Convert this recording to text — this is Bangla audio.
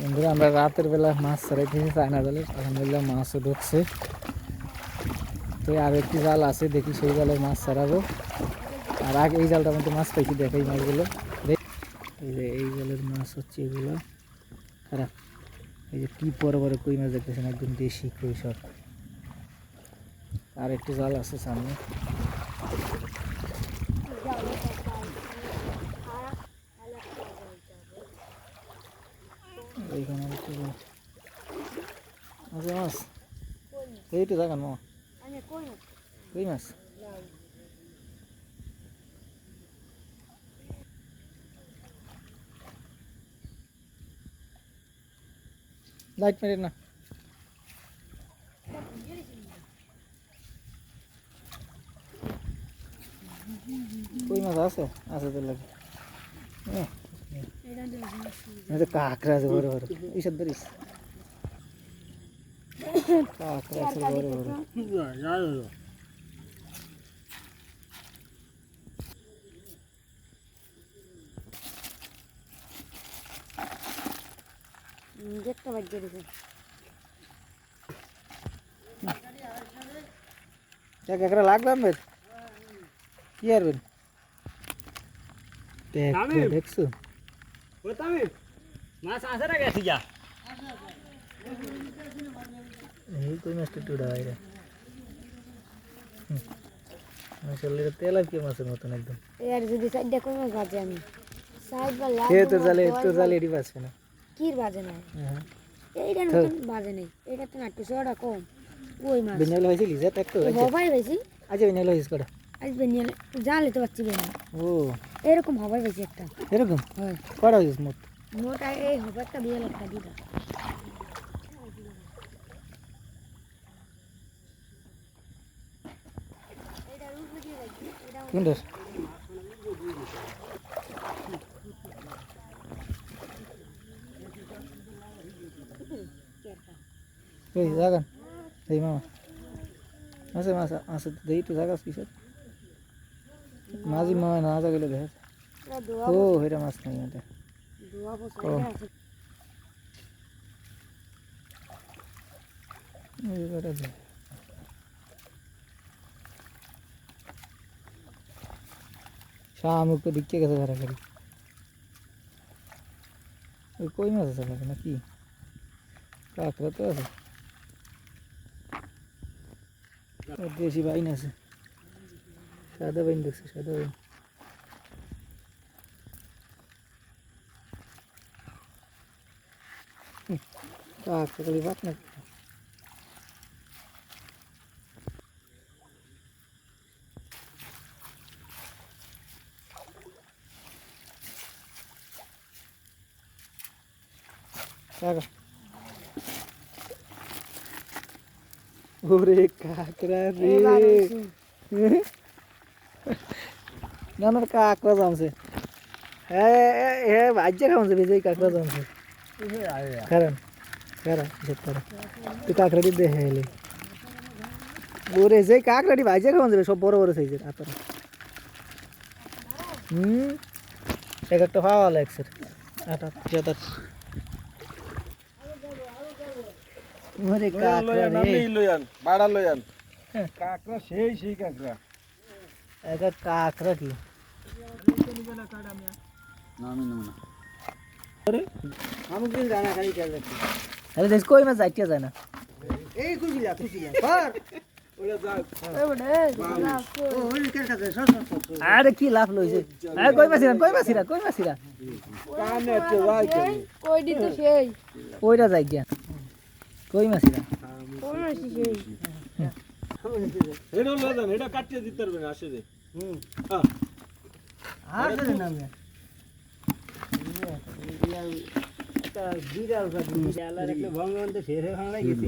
বন্ধুরা, আমরা রাতের বেলা মাছ ছাড়াইতেছি চায়না জালে। আলহামদুলিল্লাহ মাছও ঢুকছে তো আর একটি জাল আছে, দেখি সেই জালে মাছ ছাড়াবো আর আগে এই জালটার মধ্যে মাছ পাইছি, দেখাই মাছগুলো এই যে এই জালের মাছ হচ্ছে এগুলো। খারাপ। এই যে কি বড় বড় কই মাছ দেখতেছেন? একদম দেশি কই সব। আর একটি জাল আছে সামনে এইখানে একটু জাল। আছে মাছ এইটা দেখান মা কই মাছ লাইট মেরে না কই মাছ আছে আছে তো লাগে এটা কাঁকড়া আছে বড় বড় এইসব ধরিস কাঁকড়া আছে বড় বড় দেখতে পাচ্ছি দেখুন এক একরা লাগবে আনবেন কি দেখ আমি? দেখছ? মাছ আছে না গেছি যা কই মাছটা উড়া বাইরে মাসাল্লাহ এটা তেল কি মাছের মতন একদম। এর যদি সাইডটা কোনো বাজে আমি? সাইড বা লাভ এ তো জালে তো জালে এটি বাঁচবে না। কির বাজে নাই হ্যাঁ এইটার মতন বাজে নেই। এটা তো নাট্য সোটা কম। ওই মাছ? বিনাল হয়েছে লিজা এক তো হবাই বেশি আচ্ছা বিনাল হয়েছে কটা? আজ বেনিয়ালে জালে তো পাচ্ছি বেনি ও। এরকম হবাই বেশি একটা। এরকম? হয়। কটা হয়েছে মোট? মোটা এই হবারটা বিয়ে একটা দিদা কোনটার ওই জাগান এই মামা আছে মাছ আছে দেই তো জাগাস কিসের মাঝি মামা না জাগলে দেখা দোয়া ও এটা মাছ নাই এটা দোয়া বসে ও। আছে তো দিকে গেছে ঘরে ওই কই মাছ আছে নাকি নাকি? কাঁকড়া তো আছে। দেশি বাইন আছে। সাদা বাইন দেখছে, সাদা বাইন। কাঁকড়া খালি ভাত কাকা ওরে কাকড়া রে। না না কাকড়া জমছে। হ্যাঁ হ্যাঁ বাজ্যে খাওয়াছে বেজে কাকড়া জমছে। কারণ কারণ তুই কাকড়াটি দেখে এলি। ওরে যে কাকড়াটি বাজ্যে খাওয়ান যাবে সব বড় বড় সাইজের আপনার হুম? এক একটা পাওয়া লাগছে আটা। ওরে কাকড়া রে লইয়ান বাড়া লইয়ান। হ্যাঁ। কাকড়া সেই সেই কাকড়া। এটা কাকড়া কি? নামি আমি জানা খালি খেয়াল আরে কই মাছ যাইতে যায় না? এই কই। আরে কি লাভ লইছে? আরে কই মাছিরা কই মাছিরা কই মাছিরা? কানে তো ভাই সেই, কই দিত সেই? ওইটা যাই গিয়া। কই মাছিরা কোন আসি সেই এটা লইয়ান এটা কাটিয়ে দিতে পারবে না আসে রে হুম হ্যাঁ আর রে নামে একটা বিড়াল ভগবান তো ফেরে ভাঙলাই গেছি।